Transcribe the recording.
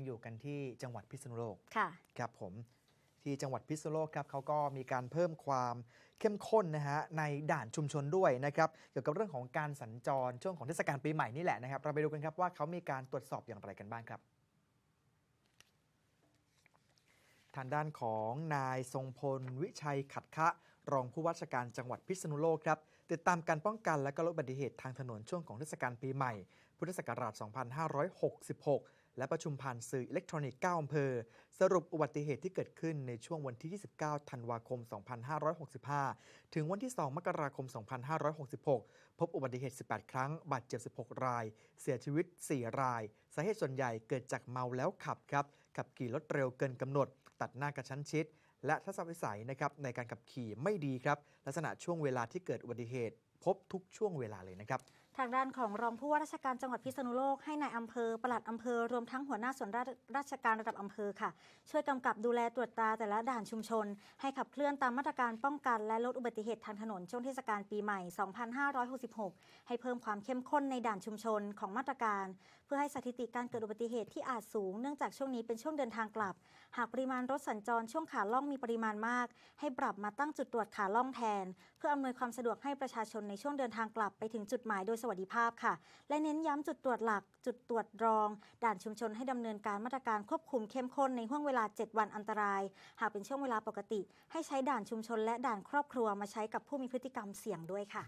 ยังอยู่กันที่จังหวัดพิษณุโลกค่ะครับผมที่จังหวัดพิษณุโลกครับเขาก็มีการเพิ่มความเข้มข้นนะฮะในด่านชุมชนด้วยนะครับเกี่ยวกับเรื่องของการสัญจรช่วงของเทศกาลปีใหม่นี่แหละนะครับเราไปดูกันครับว่าเขามีการตรวจสอบอย่างไรกันบ้างครับ ทางด้านของนายทรงพล วิชัยขัดคะ รองผู้ว่าราชการจังหวัดพิษณุโลกครับติดตามการป้องกันและก็ลดอุบัติเหตุทางถนนช่วงของเทศกาลปีใหม่ พุทธศักราช 2566 และประชุมผ่านสื่ออิเล็กทรอนิกส์ 9 อำเภอ สรุปอุบัติเหตุที่เกิดขึ้นในช่วงวันที่ 29 ธันวาคม 2565 ถึงวันที่ 2 มกราคม 2566 พบอุบัติเหตุ 18 ครั้ง บาดเจ็บ 16 ราย เสียชีวิต 4 ราย สาเหตุส่วนใหญ่เกิดจากเมาแล้วขับครับ ขับขี่รถเร็วเกินกำหนด ตัดหน้ากระชั้นชิด และทัศนวิสัยนะครับในการขับขี่ไม่ดีครับ ลักษณะช่วงเวลาที่เกิดอุบัติเหตุ พบทุกช่วงเวลาเลยนะครับ ทางด้านของรองผู้ว่าราชการจังหวัดพิษณุโลกให้ในายอำเภอปลัดอำเภอรวมทั้งหัวหน้าส่วนราชราชการระดับอำเภอค่ะ ช่วยกำกับดูแลตรวจตราแต่ละด่านชุมชน ให้ขับเคลื่อนตามมาตรการป้องกันและลดอุบัติเหตุทางถนนช่วงเทศกาลปีใหม่ 2566 ให้เพิ่มความเข้มข้นในด่านชุมชนของมาตรการ เพื่อให้สถิติการเกิดอุบัติเหตุที่อาจสูงเนื่องจากช่วงนี้เป็นช่วงเดินทางกลับ หากปริมาณรถสัญจรช่วงขาล่องมีปริมาณมาก ให้ปรับมาตั้งจุดตรวจขาล่องแทน เพื่ออำนวยความสะดวกให้ประชาชนในช่วงเดินทางกลับไปถึงจุดหมายโดยสวัสดิภาพค่ะ และเน้นย้ำจุดตรวจหลัก จุดตรวจรอง ด่านชุมชนให้ดำเนินการมาตรการควบคุมเข้มข้นในห่วงเวลา 7 วันอันตราย หากเป็นช่วงเวลาปกติ ให้ใช้ด่านชุมชนและด่านครอบครัวมาใช้กับผู้มีพฤติกรรมเสี่ยงด้วยค่ะ